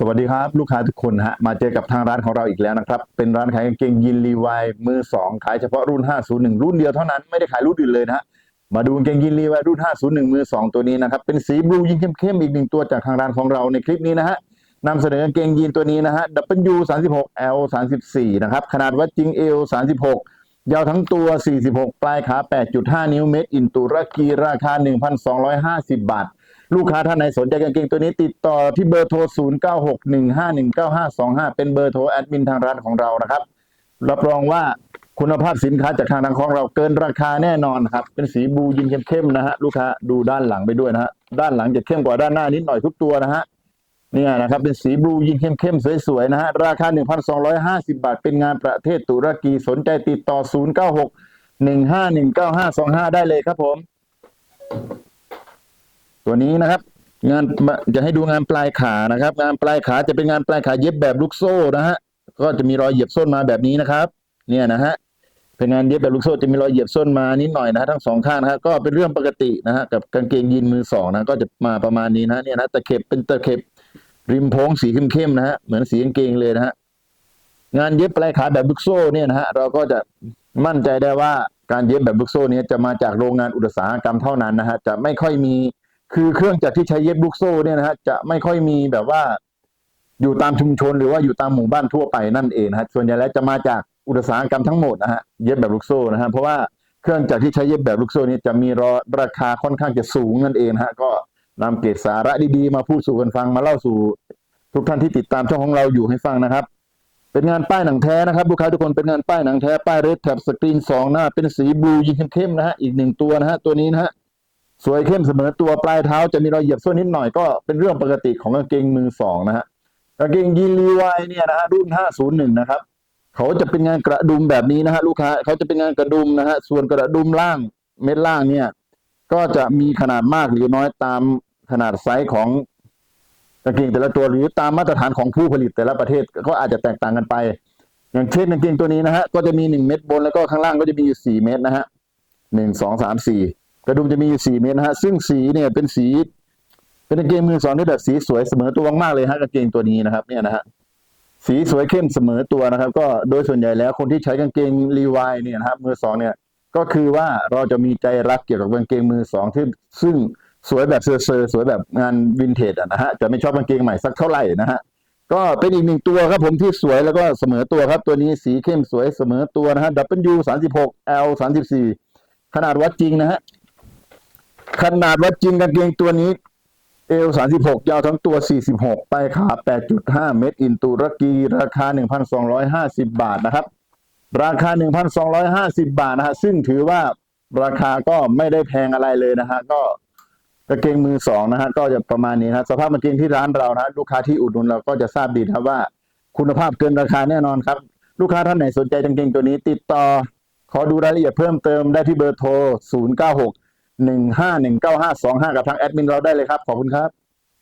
สวัสดีครับลูกค้าทุกคนฮะมาเจอกับทางร้านของเราอีกแล้วนะครับเป็นร้านขายกางเกงยีนรีวายมือ 2 ขายเฉพาะรุ่น 501 รุ่นเดียวเท่านั้นไม่ได้ขายรุ่นอื่นเลยนะฮะมาดูกางเกงยีนรีวายรุ่น 501 มือ 2 ตัวนี้นะครับเป็นสีบลูยิงเข้มๆอีกหนึ่งตัวจากทางร้านของเราในคลิปนี้นะฮะนำเสนอกางเกงยีนตัวนี้นะฮะ W 36 L 34นะครับขนาดวัดจริง L 36 ยาวทั้งตัว 46 ปลายขา 8.5 นิ้วเมตรอินตุรกีราคา 1,250 บาท ลูกค้าท่านไหนสนใจกางเกงตัวนี้ติดต่อที่เบอร์โทร 0961519525 เป็นเบอร์โทรแอดมินทางร้านของเรานะครับ รับรองว่าคุณภาพสินค้าจากทางร้านของเราเกินราคาแน่นอนครับ เป็นสีบูยินเข้มๆนะฮะลูกค้าดูด้านหลังไปด้วยนะฮะด้านหลังจะเข้มกว่าด้านหน้านิดหน่อยทุกตัวนะฮะเนี่ยนะครับเป็นสีบลูยินเข้มๆสวยๆนะฮะราคา 1,250 บาท เป็นงานประเทศตุรกีสนใจติดต่อ 0961519525 ได้เลยครับผม ตัวนี้นะครับ งานจะให้ดูงานปลายขานะครับ งานปลายขาจะเป็นงานปลายขาเย็บแบบลูกโซ่นะฮะก็จะมีรอยเหยียบส้นมาแบบนี้นะครับ เนี่ยนะฮะเป็นงานเย็บแบบลูกโซ่จะมีรอยเหยียบส้นมานิดหน่อยนะฮะทั้งสองข้างนะฮะก็เป็นเรื่องปกตินะฮะกับกางเกงยีนมือสองนะก็จะมาประมาณนี้นะฮะเนี่ยนะตะเข็บเป็นตะเข็บริมโพงสีเข้มๆนะฮะเหมือนสีกางเกงเลยนะฮะงานเย็บปลายขาแบบลูกโซ่เนี่ยนะฮะเราก็จะมั่นใจได้ว่าการเย็บแบบลูกโซ่เนี้จะมาจากโรงงานอุตสาหกรรมเท่านั้นนะฮะจะไม่ค่อยมี คือเครื่องจักรที่ใช้เย็บลูกโซ่เนี่ยนะฮะจะไม่ค่อยมีแบบว่า อยู่ตามชุมชนหรือว่าอยู่ตามหมู่บ้านทั่วไปนั่นเองนะฮะส่วนใหญ่แล้วจะมาจากอุตสาหกรรมทั้งหมดนะฮะเย็บแบบลูกโซ่นะฮะเพราะว่าเครื่องจักรที่ใช้เย็บแบบลูกโซ่นี้จะมีรอราคาค่อนข้างจะสูงนั่นเองนะฮะก็นำเกร็ดสาระดีๆมาพูดสู่กันฟังมาเล่าสู่ ทุกท่านที่ติดตามช่องของเราอยู่ให้ฟังนะครับ เป็นงานป้ายหนังแท้นะครับลูกค้าทุกคนเป็นงานป้ายหนังแท้ป้ายเรดแท็บสกรีนสองหน้าเป็นสีบลูยิงเข้มๆนะฮะอีกหนึ่งตัวนะฮะตัวนี้นะฮะ สวยเข้มเสมอตัวปลายเท้าจะมีรอยเหยียบส้นนิดหน่อยก็เป็นเรื่องปกติของกางเกงมือสองนะฮะกางเกงยีนรีวายเนี่ยนะฮะรุ่น 501 นะครับ เขาจะเป็นงานกระดุมแบบนี้นะฮะลูกค้าเขาจะเป็นงานกระดุมนะฮะส่วนกระดุมล่างเม็ดล่างเนี่ย ก็จะมีขนาดมากหรือน้อยตามขนาดไซส์ของกางเกงแต่ละตัวหรือตามมาตรฐานของผู้ผลิตแต่ละประเทศก็อาจจะแตกต่างกันไป อย่างเช่นกางเกงตัวนี้นะฮะก็จะมีหนึ่งเม็ดบนแล้วก็ข้างล่างก็จะมีอยู่สี่เม็ดนะฮะหนึ่งสองสามสี่ กระดุมจะมีอยู่สี่เมตรนะฮะ ซึ่งสีเนี่ยเป็นสี เป็นกางเกงมือสองที่แบบสีสวยเสมอตัวมากเลยฮะกางเกงตัวนี้นะครับ เนี่ยนะฮะสีสวยเข้มเสมอตัวนะครับ ก็โดยส่วนใหญ่แล้วคนที่ใช้กางเกงรีวายเนี่ยนะครับมือสองเนี่ย ก็คือว่าเราจะมีใจรักเกี่ยวกับกางเกงมือสองที่ซึ่งสวยแบบเซอร์สวยแบบงานวินเทจอะนะฮะจะไม่ชอบกางเกงใหม่สักเท่าไหร่นะฮะก็เป็นอีกหนึ่งตัวครับผมที่สวยแล้วก็เสมอตัวครับ ตัวนี้สีเข้มสวยเสมอตัวนะฮะ W 36 L 34 ขนาดวัดจริงนะฮะ ขนาดวัดจริงกางเกงตัวนี้ เอล36ยาวทั้งตัว46ปลายขา8.5เมตร อินตุรกี ราคา1,250บาทนะครับ ราคา1,250บาทนะฮะซึ่งถือว่าราคาก็ไม่ได้แพงอะไรเลยนะฮะก็กางเกงมือสองนะฮะก็จะประมาณนี้นะสภาพกางเกงที่ร้านเรานะลูกค้าที่อุดหนุนเราก็จะทราบดีครับว่าคุณภาพเกินราคาแน่นอนครับ ลูกค้าท่านไหนสนใจกางเกงตัวนี้ ติดต่อ ขอดูรายละเอียดเพิ่มเติมได้ที่เบอร์โทร 096 1519525กับทางแอดมินเราได้เลยครับ ขอบคุณครับ